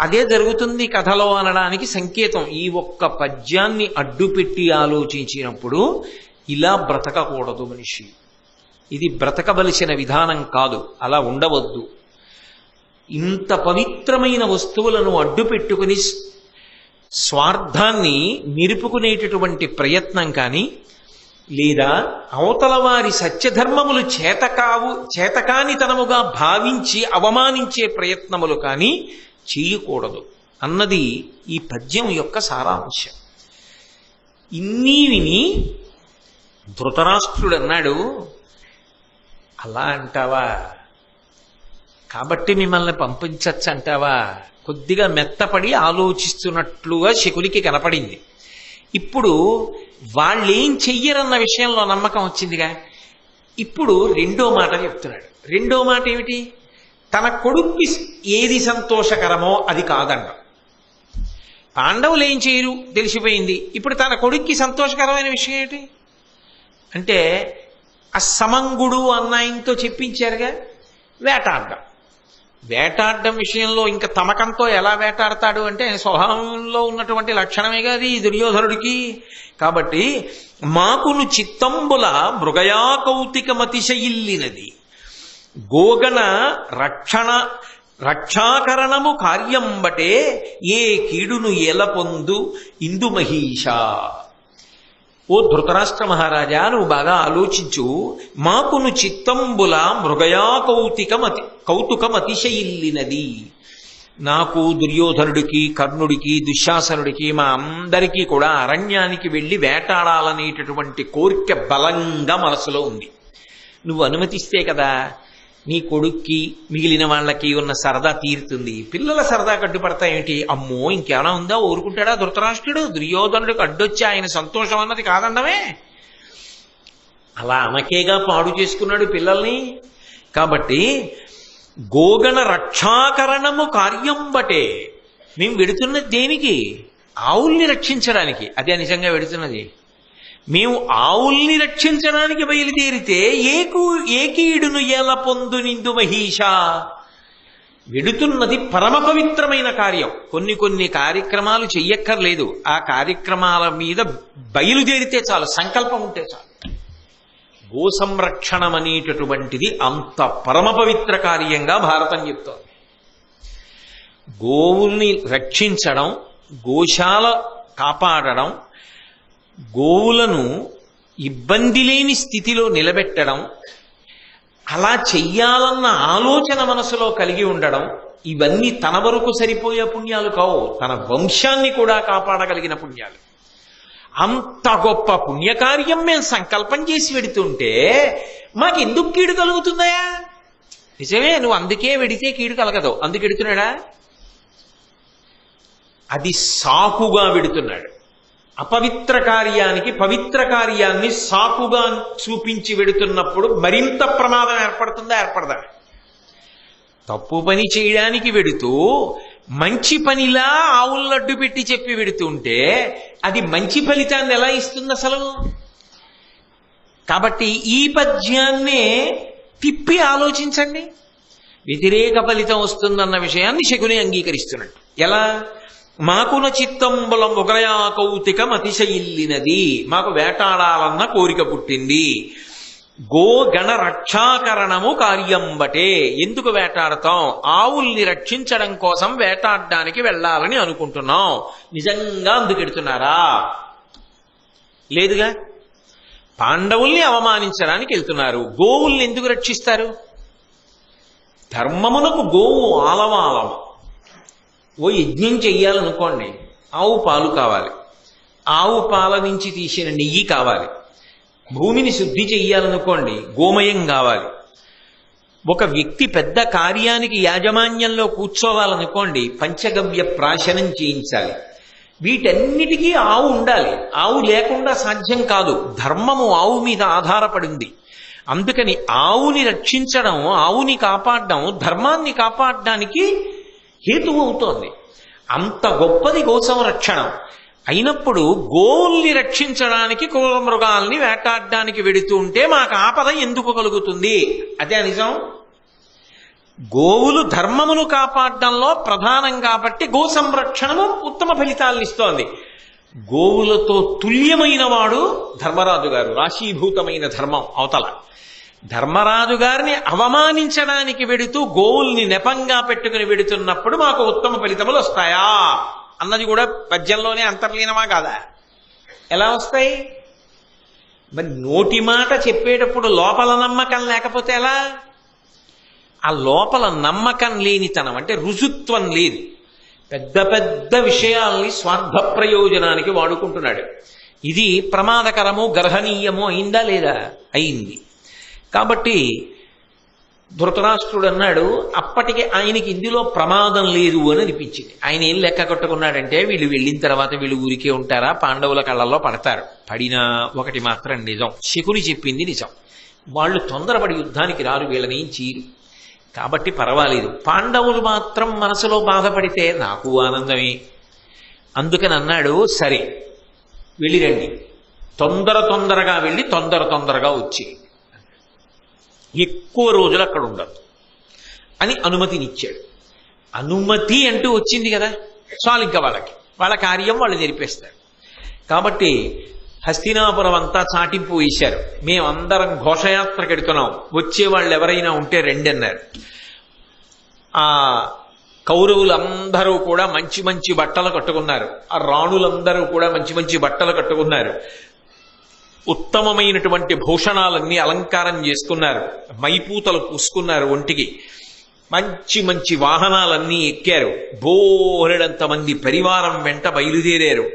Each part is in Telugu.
అదే జరుగుతుంది కథలో అనడానికి సంకేతం. ఈ ఒక్క పద్యాన్ని అడ్డుపెట్టి ఆలోచించినప్పుడు ఇలా బ్రతకకూడదు మనిషి. ఇది బ్రతకవలసిన విధానం కాదు. అలా ఉండవద్దు. ఇంత పవిత్రమైన వస్తువులను అడ్డుపెట్టుకుని స్వార్థాన్ని నిరుపుకునేటటువంటి ప్రయత్నం కానీ లేదా అవతల వారి సత్యధర్మములు చేతకావు చేతకానితనముగా భావించి అవమానించే ప్రయత్నములు కానీ చేయకూడదు అన్నది ఈ పద్యం యొక్క సారాంశం. ఇన్ని విని ధృతరాష్ట్రుడు అన్నాడు అలా అంటావా? కాబట్టి మిమ్మల్ని పంపించచ్చు అంటావా కొద్దిగా మెత్తపడి ఆలోచిస్తున్నట్లుగా శకునికి కనపడింది. ఇప్పుడు వాళ్ళేం చెయ్యరన్న విషయంలో నమ్మకం వచ్చిందిగా? ఇప్పుడు రెండో మాట చెప్తున్నాడు. రెండో మాట ఏమిటి? తన కొడుక్కి ఏది సంతోషకరమో అది కాదండం పాండవులు ఏం చేయరు? తెలిసిపోయింది. ఇప్పుడు తన కొడుక్కి సంతోషకరమైన విషయం ఏంటి అంటే అసమంగుడు అన్నాయంతో చెప్పించారుగా వేటాడడం. వేటాడడం విషయంలో ఇంకా తమకంతో ఎలా వేటాడతాడు అంటే ఆయన స్వభావంలో ఉన్నటువంటి లక్షణమే అది దుర్యోధనుడికి. కాబట్టి మాకును చిత్తంబుల మృగయా కౌతికమతిశయిల్లినది గోగణ రక్షణ రక్షాకరణము కార్యంబటే ఏ కీడును ఎల పొందు ఇందు మహీష ఓ ధృతరాష్ట్ర మహారాజా నువ్వు బాగా ఆలోచించు. మాకును చిత్తంబుల మృగయా కౌతికమతి కౌతుకమతిశయిల్లినది. నాకు దుర్యోధనుడికి కర్ణుడికి దుశ్శాసనుడికి మా అందరికీ కూడా అరణ్యానికి వెళ్ళి వేటాడాలనేటటువంటి కోరిక బలంగా మనసులో ఉంది. నువ్వు అనుమతిస్తే కదా నీ కొడుక్కి మిగిలిన వాళ్ళకి ఉన్న సరదా తీరుతుంది. పిల్లల సరదా కట్టుపడతాయేంటి అమ్మో ఇంకేమైనా ఉందా? ఊరుకుంటాడా? ధృతరాష్ట్రుడు దుర్యోధనుడికి అడ్డొచ్చి ఆయన సంతోషం అన్నది కాదండమే. అలా అనకేగా పాడు చేసుకున్నాడు పిల్లల్ని. కాబట్టి గోగణ రక్షాకరణము కార్యం బటే మేము వెడుతున్నది దేనికి? ఆవుల్ని రక్షించడానికి. అదే నిజంగా వెడుతున్నది. మేము ఆవుల్ని రక్షించడానికి బయలుదేరితే ఏకు ఏకీయుడును ఎలా పొందు నిందు మహీషా? వెడుతున్నది పరమ పవిత్రమైన కార్యం. కొన్ని కొన్ని కార్యక్రమాలు చెయ్యక్కర్లేదు. ఆ కార్యక్రమాల మీద బయలుదేరితే చాలు సంకల్పం ఉంటే చాలు. గో సంరక్షణం అనేటటువంటిది అంత పరమ పవిత్ర కార్యంగా భారతం చెప్తోంది. గోవుల్ని రక్షించడం గోశాల కాపాడడం గోవులను ఇబ్బంది లేని స్థితిలో నిలబెట్టడం అలా చెయ్యాలన్న ఆలోచన మనసులో కలిగి ఉండడం ఇవన్నీ తన వరకు సరిపోయే పుణ్యాలు కావు. తన వంశాన్ని కూడా కాపాడగలిగిన పుణ్యాలు. అంత గొప్ప పుణ్యకార్యం మేము సంకల్పం చేసి వెడుతుంటే మాకెందుకు కీడు కలుగుతుందయా నిజమే నువ్వు అందుకే వెడితే కీడు కలగదు. అందుకు ఎడుతున్నాడా? అది సాకుగా వెడుతున్నాడు. అపవిత్ర కార్యానికి పవిత్ర కార్యాన్ని సాకుగా చూపించి వెడుతున్నప్పుడు మరింత ప్రమాదం ఏర్పడుతుందా? ఏర్పడదా? తప్పు పని చేయడానికి వెడుతూ మంచి పనిలా ఆవులను అడ్డు పెట్టి చెప్పి వెడుతుంటే అది మంచి ఫలితాన్ని ఎలా ఇస్తుంది అసలు? కాబట్టి ఈ పద్యాన్నే తిప్పి ఆలోచించండి. వ్యతిరేక ఫలితం వస్తుందన్న విషయాన్ని శకుని అంగీకరిస్తున్నట్టు ఎలా? మాకున చిత్తంబులం ఉగ్రయా కౌతికం అతిశయిల్లినది. మాకు వేటాడాలన్న కోరిక పుట్టింది. గో గణ రక్షాకరణము కార్యంబటే. ఎందుకు వేటాడతాం? ఆవుల్ని రక్షించడం కోసం వేటాడడానికి వెళ్ళాలని అనుకుంటున్నాం. నిజంగా అందుకెడుతున్నారా? లేదుగా? పాండవుల్ని అవమానించడానికి వెళ్తున్నారు. గోవుల్ని ఎందుకు రక్షిస్తారు? ధర్మమునకు గోవు ఆలవాలము ఓ యజ్ఞం చెయ్యాలనుకోండి ఆవు పాలు కావాలి. ఆవు పాల నుంచి తీసిన నెయ్యి కావాలి. భూమిని శుద్ధి చెయ్యాలనుకోండి గోమయం కావాలి. ఒక వ్యక్తి పెద్ద కార్యానికి యాజమాన్యంలో కూర్చోవాలనుకోండి పంచగవ్య ప్రాశనం చేయించాలి. వీటన్నిటికీ ఆవు ఉండాలి. ఆవు లేకుండా సాధ్యం కాదు. ధర్మము ఆవు మీద ఆధారపడింది. అందుకని ఆవుని రక్షించడం ఆవుని కాపాడడం ధర్మాన్ని కాపాడడానికి హేతువు అవుతోంది. అంత గొప్పది గోసం సంరక్షణం అయినప్పుడు గోవుల్ని రక్షించడానికి కుల మృగాల్ని వేటాడడానికి వెడుతూ ఉంటే మాకు ఆపద ఎందుకు కలుగుతుంది? అదే నిజం? గోవులు ధర్మమును కాపాడడంలో ప్రధానం కాబట్టి గో సంరక్షణము ఉత్తమ ఫలితాలను ఇస్తోంది. గోవులతో తుల్యమైన వాడు ధర్మరాజు గారు రాశీభూతమైన ధర్మం అవతల. ధర్మరాజు గారిని అవమానించడానికి వెడుతూ గోవుల్ని నెపంగా పెట్టుకుని వెడుతున్నప్పుడు మాకు ఉత్తమ ఫలితములు వస్తాయా? అన్నది కూడా పద్యంలోనే అంతర్లీనమా కాదా? ఎలా వస్తాయి? మరి నోటి మాట చెప్పేటప్పుడు లోపల నమ్మకం లేకపోతే ఎలా? ఆ లోపల నమ్మకం లేనితనం అంటే రుజుత్వం లేదు. పెద్ద పెద్ద విషయాల్ని స్వార్థ ప్రయోజనానికి వాడుకుంటున్నాడు. ఇది ప్రమాదకరము గర్హనీయము అయిందా లేదా? అయింది. కాబట్టి ధృతరాష్ట్రుడు అన్నాడు అప్పటికి ఆయనకి ఇందులో ప్రమాదం లేదు అని అనిపించింది. ఆయన ఏం లెక్క కట్టుకున్నాడంటే వీళ్ళు వెళ్ళిన తర్వాత వీళ్ళు ఊరికే ఉంటారా పాండవుల కళ్ళల్లో పడతారు. పడినా ఒకటి మాత్రం నిజం. శకుని చెప్పింది నిజం. వాళ్ళు తొందరపడి యుద్ధానికి రారు వీళ్ళని చీరు కాబట్టి పర్వాలేదు. పాండవులు మాత్రం మనసులో బాధపడితే నాకు ఆనందమే. అందుకని అన్నాడు సరే వెళ్ళిరండి. తొందర తొందరగా వెళ్ళి తొందర తొందరగా వచ్చి. ఎక్కువ రోజులు అక్కడ ఉండదు. అని అనుమతినిచ్చాడు. అనుమతి అంటూ వచ్చింది కదా. చాలు ఇంకా వాళ్ళకి. వాళ్ళ కార్యం వాళ్ళు జరిపేస్తారు. కాబట్టి హస్తినాపురం అంతా చాటింపు వేశారు. మేమందరం ఘోషయాత్రకు ఎడుతున్నాం వచ్చే వాళ్ళు ఎవరైనా ఉంటే రెండన్నారు ఆ కౌరవులందరూ కూడా మంచి మంచి బట్టలు కట్టుకున్నారు. ఆ రాణులందరూ కూడా మంచి మంచి బట్టలు కట్టుకున్నారు. ఉత్తమమైనటువంటి భూషణాలన్నీ అలంకారం చేసుకున్నారు. మైపూతలు పూసుకున్నారు ఒంటికి. మంచి మంచి వాహనాలన్నీ ఎక్కారు. బోరెడంత మంది పరివారం వెంట బయలుదేరారు.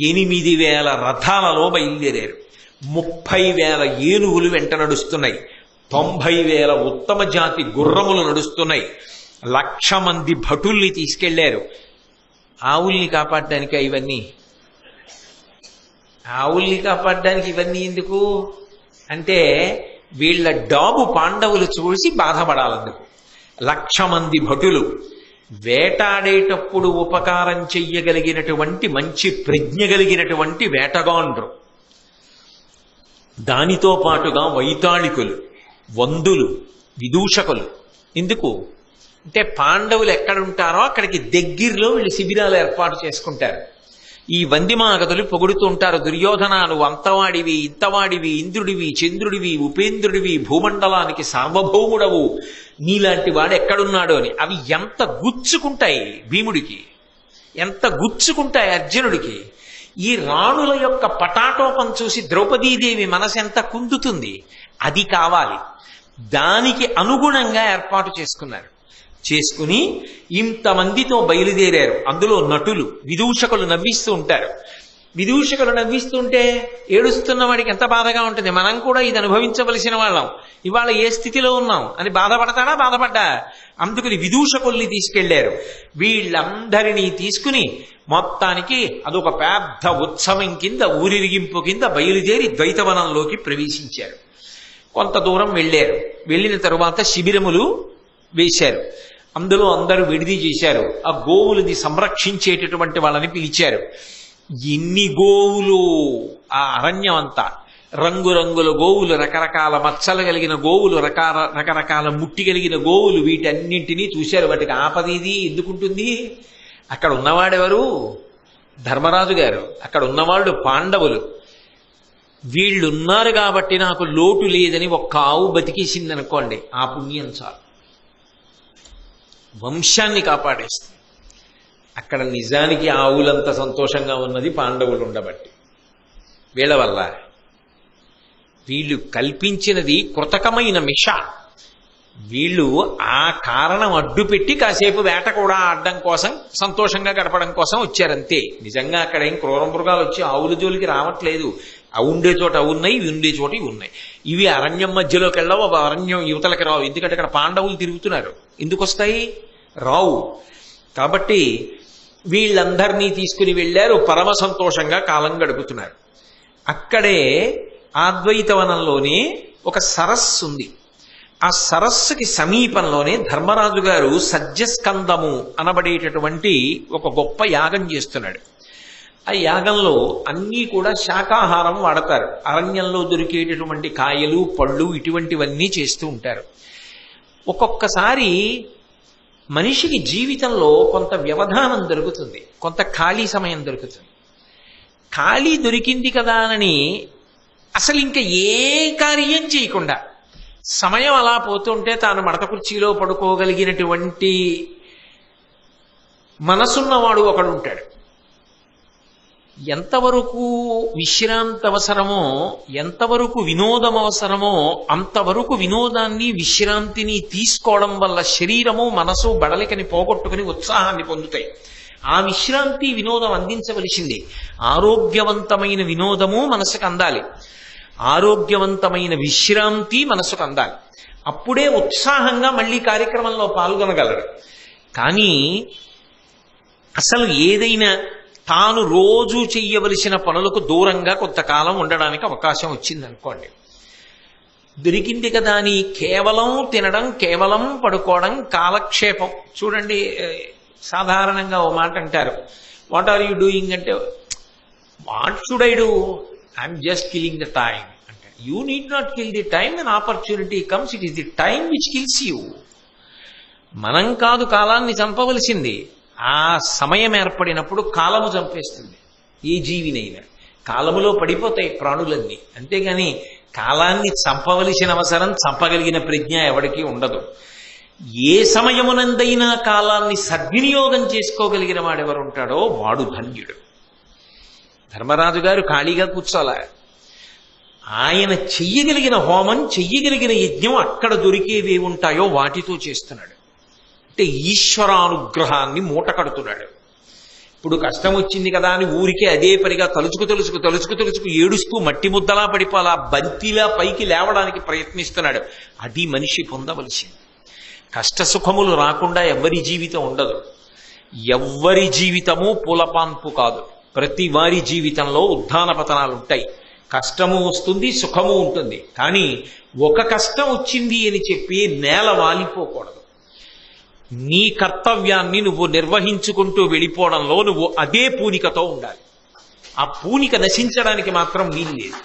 ఎనిమిది వేల రథాలలో బయలుదేరారు. ముప్పై వేల ఏనుగులు వెంట నడుస్తున్నాయి. తొంభై వేల ఉత్తమ జాతి గుర్రములు నడుస్తున్నాయి. లక్ష మంది భటుల్ని తీసుకెళ్ళారు. ఆవుల్ని కాపాడటానికి ఇవన్నీ? ఆవుల్ని కాపాడడానికి ఇవన్నీ ఎందుకు? అంటే వీళ్ళ డాబు పాండవులు చూసి బాధపడాలందుకు. లక్ష మంది భటులు వేటాడేటప్పుడు ఉపకారం చెయ్యగలిగినటువంటి మంచి ప్రజ్ఞ కలిగినటువంటి వేటగాండ్రు. దానితో పాటుగా వైతాళికులు వందులు విదూషకులు. ఎందుకు? అంటే పాండవులు ఎక్కడుంటారో అక్కడికి దగ్గరలో వీళ్ళు శిబిరాలు ఏర్పాటు చేసుకుంటారు. ఈ వందిమాగదులు పొగుడుతూ ఉంటారు. దుర్యోధనాలు అంతవాడివి ఇంతవాడివి ఇంద్రుడివి చంద్రుడివి ఉపేంద్రుడివి భూమండలానికి సార్వభౌముడవు. నీలాంటి వాడు ఎక్కడున్నాడో అని. అవి ఎంత గుచ్చుకుంటాయి భీముడికి. ఎంత గుచ్చుకుంటాయి అర్జునుడికి. ఈ రాణుల యొక్క పటాటోపం చూసి ద్రౌపదీదేవి మనసు ఎంత కుందుతుంది. అది కావాలి. దానికి అనుగుణంగా ఏర్పాటు చేసుకున్నారు. చేసుకుని ఇంతమందితో బయలుదేరారు. అందులో నటులు విదూషకులు నవ్విస్తూ ఉంటారు. విదూషకులు నవ్విస్తుంటే ఏడుస్తున్న వాడికి ఎంత బాధగా ఉంటుంది. మనం కూడా ఇది అనుభవించవలసిన వాళ్ళం. ఇవాళ ఏ స్థితిలో ఉన్నాం? అని బాధపడతాడా? బాధపడ్డా? అందుకని విదూషకుల్ని తీసుకెళ్ళారు. వీళ్ళందరినీ తీసుకుని మొత్తానికి అదొక పెద్ద ఉత్సవం కింద ఊరిరిగింపు కింద బయలుదేరి ద్వైతవనంలోకి ప్రవేశించారు. కొంత దూరం వెళ్ళారు. వెళ్ళిన తరువాత శిబిరములు వేశారు. అందులో అందరూ విడిది చేశారు. ఆ గోవులని సంరక్షించేటటువంటి వాళ్ళని పిలిచారు. ఎన్ని గోవులు ఆ అరణ్యం అంతా. రంగురంగుల గోవులు రకరకాల మచ్చలు కలిగిన గోవులు రకాల రకరకాల ముట్టి కలిగిన గోవులు వీటన్నింటినీ చూశారు. వాటికి ఆపదీది ఎందుకుంటుంది? అక్కడ ఉన్నవాడెవరు ధర్మరాజు గారు. అక్కడ ఉన్నవాళ్ళు పాండవులు. వీళ్ళున్నారు కాబట్టి నాకు లోటు లేదని ఒక్క ఆవు బతికేసింది అనుకోండి ఆ పుణ్యం చాలు. వంశాన్ని కాపాడేస్తుంది. అక్కడ నిజానికి ఆవులంత సంతోషంగా ఉన్నది పాండవులు ఉండబట్టి. వీళ్ళ వల్ల వీళ్ళు కల్పించినది కృతకమైన మిష. వీళ్ళు ఆ కారణం అడ్డుపెట్టి కాసేపు వేట కూడా ఆడడం కోసం సంతోషంగా గడపడం కోసం వచ్చారంతే. నిజంగా అక్కడ ఏం క్రూర మృగాలు వచ్చి ఆవుల జోలికి రావట్లేదు. అవి ఉండే చోట అవి ఉన్నాయి ఇవి ఉండే చోట ఇవి ఉన్నాయి. ఇవి అరణ్యం మధ్యలోకి వెళ్ళవు అవి అరణ్యం యువతలకి రావు. ఎందుకంటే అక్కడ పాండవులు తిరుగుతున్నారు. ఎందుకు వస్తాయి? రావు. కాబట్టి వీళ్ళందరినీ తీసుకుని వెళ్ళారు పరమ సంతోషంగా కాలం గడుపుతున్నారు. అక్కడే ఆద్వైతవనంలోనే ఒక సరస్సు ఉంది. ఆ సరస్సుకి సమీపంలోనే ధర్మరాజు గారు సజ్జస్కందము అనబడేటటువంటి ఒక గొప్ప యాగం చేస్తున్నాడు. ఆ యాగంలో అన్నీ కూడా శాకాహారం వాడతారు. అరణ్యంలో దొరికేటటువంటి కాయలు పళ్ళు ఇటువంటివన్నీ చేస్తూ ఉంటారు. ఒక్కొక్కసారి మనిషికి జీవితంలో కొంత వ్యవధానం దొరుకుతుంది. కొంత ఖాళీ సమయం దొరుకుతుంది. ఖాళీ దొరికింది కదా అని అసలు ఇంకా ఏ కార్యం చేయకుండా సమయం అలా పోతుంటే తాను మడత కుర్చీలో పడుకోగలిగినటువంటి మనసున్నవాడు ఒకడు ఉంటాడు ఎంతవరకు విశ్రాంతి అవసరమో ఎంతవరకు వినోదం అవసరమో అంతవరకు వినోదాన్ని విశ్రాంతిని తీసుకోవడం వల్ల శరీరము మనసు బడలికని పోగొట్టుకుని ఉత్సాహాన్ని పొందుతాయి. ఆ విశ్రాంతి వినోదం అందించవలసింది. ఆరోగ్యవంతమైన వినోదము మనసుకు అందాలి. ఆరోగ్యవంతమైన విశ్రాంతి మనసుకు అందాలి. అప్పుడే ఉత్సాహంగా మళ్ళీ కార్యక్రమంలో పాల్గొనగలరు కానీ అసలు ఏదైనా తాను రోజు చెయ్యవలసిన పనులకు దూరంగా కొంతకాలం ఉండడానికి అవకాశం వచ్చింది అనుకోండి. దొరికింది కదా అని కేవలం తినడం కేవలం పడుకోవడం కాలక్షేపం. చూడండి సాధారణంగా ఓ మాట అంటారు. వాట్ ఆర్ యూ డూయింగ్ అంటే what should I do? I'm just killing the time అంటే you need not kill the time and opportunity comes it is the time which kills you మనం కాదు కాలాన్ని చంపవలసింది. ఆ సమయం ఏర్పడినప్పుడు కాలము చంపేస్తుంది. ఏ జీవినైనా. కాలములో పడిపోతాయి ప్రాణులన్నీ. అంతేగాని కాలాన్ని చంపవలసిన అవసరం చంపగలిగిన ప్రజ్ఞ ఎవడికి ఉండదు. ఏ సమయమునందైనా కాలాన్ని సద్వినియోగం చేసుకోగలిగిన వాడెవరుంటాడో వాడు ధన్యుడు. ధర్మరాజు గారు ఖాళీగా కూర్చోాల. ఆయన చెయ్యగలిగిన హోమం చెయ్యగలిగిన యజ్ఞం అక్కడ దొరికేవి ఉంటాయో వాటితో చేస్తున్నాడు. అంటే ఈశ్వరానుగ్రహాన్ని మూట కడుతున్నాడు. ఇప్పుడు కష్టం వచ్చింది కదా అని ఊరికే అదే పనిగా తలుచుకు తలుచుకు తలుచుకు తలుచుకు ఏడుస్తూ మట్టి ముద్దలా పడిపోలా బంతిలా పైకి లేవడానికి ప్రయత్నిస్తున్నాడు. అది మనిషి పొందవలసింది. కష్ట సుఖములు రాకుండా ఎవరి జీవితం ఉండదు. ఎవ్వరి జీవితము పూలపాన్పు కాదు. ప్రతి వారి జీవితంలో ఉత్థాన పతనాలు ఉంటాయి. కష్టము వస్తుంది సుఖము ఉంటుంది. కానీ ఒక కష్టం వచ్చింది అని చెప్పి నేల వాలిపోకూడదు. నీ కర్తవ్యాన్ని నువ్వు నిర్వహించుకుంటూ వెళ్ళిపోవడంలో నువ్వు అదే పూనికతో ఉండాలి. ఆ పూనిక నశించడానికి మాత్రం వీల్లేదు